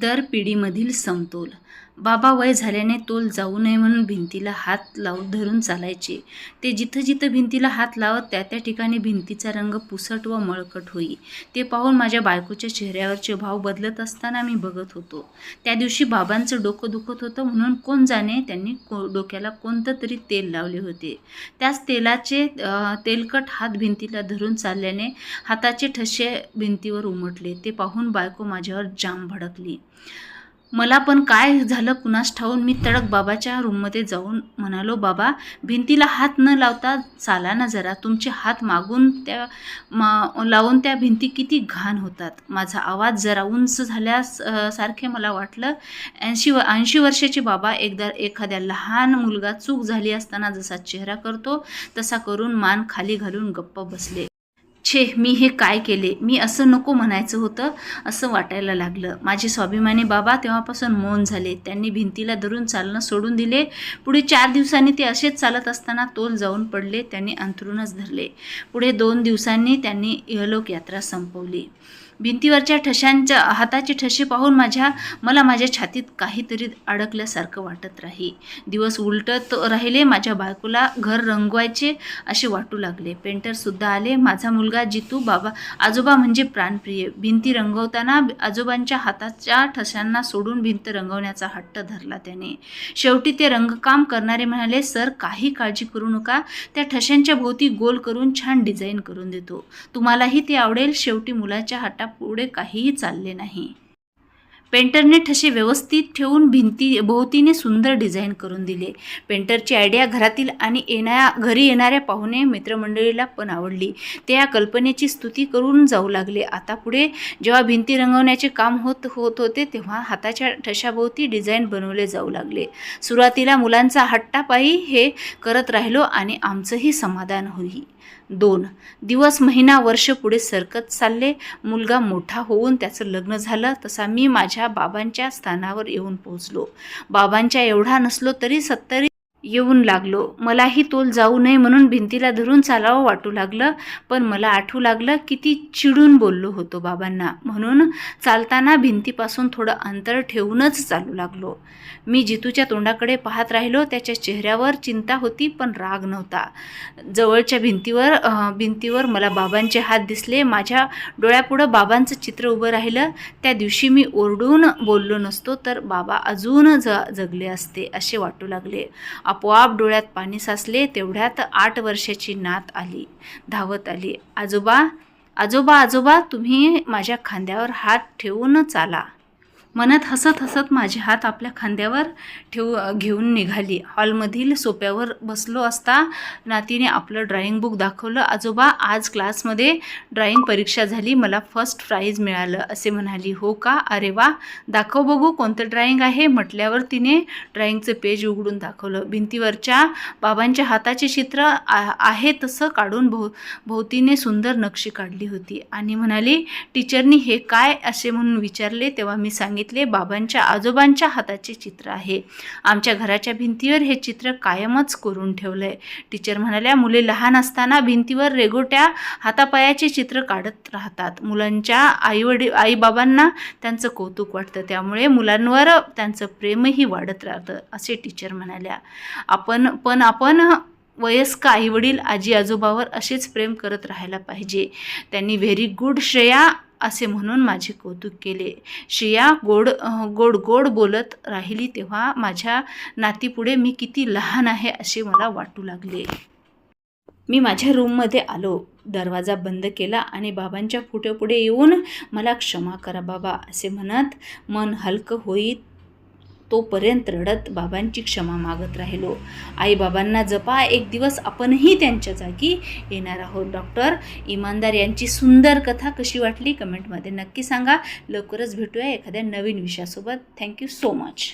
दर पिढीमधील समतोल. बाबा वय झाल्याने तोल जाऊ नये म्हणून भिंतीला हात लावून धरून चालायचे. ते जिथं जिथं भिंतीला हात लावत त्या त्या ठिकाणी भिंतीचा रंग पुसट व मळकट होई. ते पाहून माझ्या बायकोच्या चेहऱ्यावरचे भाव बदलत असताना मी बघत होतो. त्या दिवशी बाबांचं डोकं दुखत होतं म्हणून कोण जाणे त्यांनी को डोक्याला कोणतं तरी तेल लावले होते. त्याच तेलाचे तेलकट हात भिंतीला धरून चालल्याने हाताचे ठसे भिंतीवर उमटले. ते पाहून बायको माझ्यावर जाम भडकली. मला पण काय झालं कुणास ठाऊन मी तडक बाबाच्या रूममध्ये जाऊन म्हणालो बाबा भिंतीला हात न लावता चाला ना जरा. तुमचे हात मागून त्या मा लावून त्या भिंती किती घाण होतात. माझा आवाज जरा उंच झाल्यास सारखे मला वाटलं. ऐंशी व ऐंशी वर्षाचे बाबा एकदा एखाद्या लहान मुलगा चूक झाली असताना जसा चेहरा करतो तसा करून मान खाली घालून गप्प बसले. छे मी हे काय केले? मी असं नको म्हणायचं होतं असं वाटायला लागलं. माझे स्वाभिमानी बाबा तेव्हापासून मौन झाले. त्यांनी भिंतीला धरून चालणं सोडून दिले. पुढे चार दिवसांनी ते असेच चालत असताना तोल जाऊन पडले. त्यांनी अंथरूनच धरले. पुढे दोन दिवसांनी त्यांनी इहलोक यात्रा संपवली. भिंतीवरच्या ठशांच्या हाताचे ठसे पाहून माझ्या मला माझ्या छातीत काहीतरी अडकल्यासारखं वाटत राही. दिवस उलटत राहिले माझ्या बायकोला घर रंगवायचे असे वाटू लागले. पेंटरसुद्धा आले माझा मुलगा जितू बाबा आजोबा म्हणजे प्राणप्रिय. भिंती रंगवताना आजोबांच्या हाताच्या ठशांना सोडून भिंत रंगवण्याचा हट्ट धरला त्याने. शेवटी ते रंगकाम करणारे म्हणाले सर काही काळजी करू नका. त्या ठशांच्या भोवती गोल करून छान डिझाईन करून देतो. तुम्हालाही ते आवडेल. शेवटी मुलाच्या पुढे काहीही चालले नाही. पेंटरने ठसे व्यवस्थित ठेवून भिंती भोवतीने सुंदर डिझाईन करून दिले. पेंटरची आयडिया घरातील आणि येण्या घरी येणाऱ्या पाहुणे मित्रमंडळीला पण आवडली. ते या कल्पनेची स्तुती करून जाऊ लागले. आता पुढे जेव्हा भिंती रंगवण्याचे काम होत होत होते तेव्हा हाताच्या ठशाभोवती डिझाईन बनवले जाऊ लागले. सुरुवातीला मुलांचा हट्टापायी हे करत राहिलो आणि आमचंही समाधान होई. दोन दिवस महिना वर्ष पुढे सरकत चालले. मुलगा मोठा होऊन त्याचं लग्न झालं. तसा मी माझ्या बाबांच्या स्थानावर येऊन पोहोचलो. बाबांच्या एवढा नसलो तरी सत्तरी येऊन लागलो. मलाही तोल जाऊ नये म्हणून भिंतीला धरून चालावं वाटू लागलं पण मला आठवू लागलं किती चिडून बोललो होतो बाबांना. म्हणून चालताना भिंतीपासून थोडं अंतर ठेवूनच चालू लागलो. मी जितूच्या तोंडाकडे पाहत राहिलो त्याच्या चेहऱ्यावर चिंता होती पण राग नव्हता. जवळच्या भिंतीवर भिंतीवर मला बाबांचे हात दिसले. माझ्या डोळ्यापुढं बाबांचं चित्र उभं राहिलं. त्या दिवशी मी ओरडून बोललो नसतो तर बाबा अजून ज जगले असते असे वाटू लागले. आपोआप डोळ्यात पाणी साचले तेवढ्यात आठ वर्षाची नात आली धावत आली. आजोबा आजोबा आजोबा तुम्ही माझ्या खांद्यावर हात ठेवून चाला. मनात हसत हसत माझे हात आपल्या खांद्यावर ठेवू घेऊन निघाली. हॉलमधील सोप्यावर बसलो असता नातीने आपलं ड्रॉइंग बुक दाखवलं. आजोबा आज क्लासमध्ये ड्रॉइंग परीक्षा झाली. मला फर्स्ट प्राईज मिळालं. असे म्हणाली. हो का? अरे वा! दाखव बघू कोणतं ड्रॉइंग आहे. म्हटल्यावर तिने ड्रॉइंगचं पेज उघडून दाखवलं. भिंतीवरच्या बाबांच्या हाताचे चित्र आ- आहे तसं काढून भो भोवतीने सुंदर नक्षी काढली होती. आणि म्हणाली टीचरनी हे काय? असे म्हणून विचारले. तेव्हा मी सांगितलं बाबांच्या आजोबांच्या हाताचे चित्र आहे. आमच्या घराच्या भिंतीवर हे चित्र कायमच करून ठेवलं आहे टीचर म्हणाल्या मुले लहान असताना भिंतीवर रेगोट्या हातापायाचे चित्र काढत राहतात. मुलांच्या आईवडील आईबाबांना त्यांचं कौतुक वाटतं. त्यामुळे मुलांवर त्यांचं प्रेमही वाढत राहतं असे टीचर म्हणाल्या. आपण पण आपण वयस्क आईवडील आजी आजोबावर असेच प्रेम करत राहायला पाहिजे. त्यांनी व्हेरी गुड श्रेया असे म्हणून माझे कौतुक केले. श्रेया गोड गोड गोड बोलत राहिली तेव्हा माझ्या नातीपुढे मी किती लहान आहे असे मला वाटू लागले. मी माझ्या रूममध्ये आलो. दरवाजा बंद केला आणि बाबांच्या फुट्यापुढे येऊन मला क्षमा करा बाबा असे म्हणत मन हलकं होईत तोपर्यंत रडत बाबांची क्षमा मागत राहिलो. आईबाबांना जपा एक दिवस आपणही त्यांच्या जागी येणार आहोत. डॉक्टर इमानदार यांची सुंदर कथा कशी वाटली कमेंटमध्ये नक्की सांगा. लवकरच भेटूया एखाद्या नवीन विषयासोबत. Thank you so much.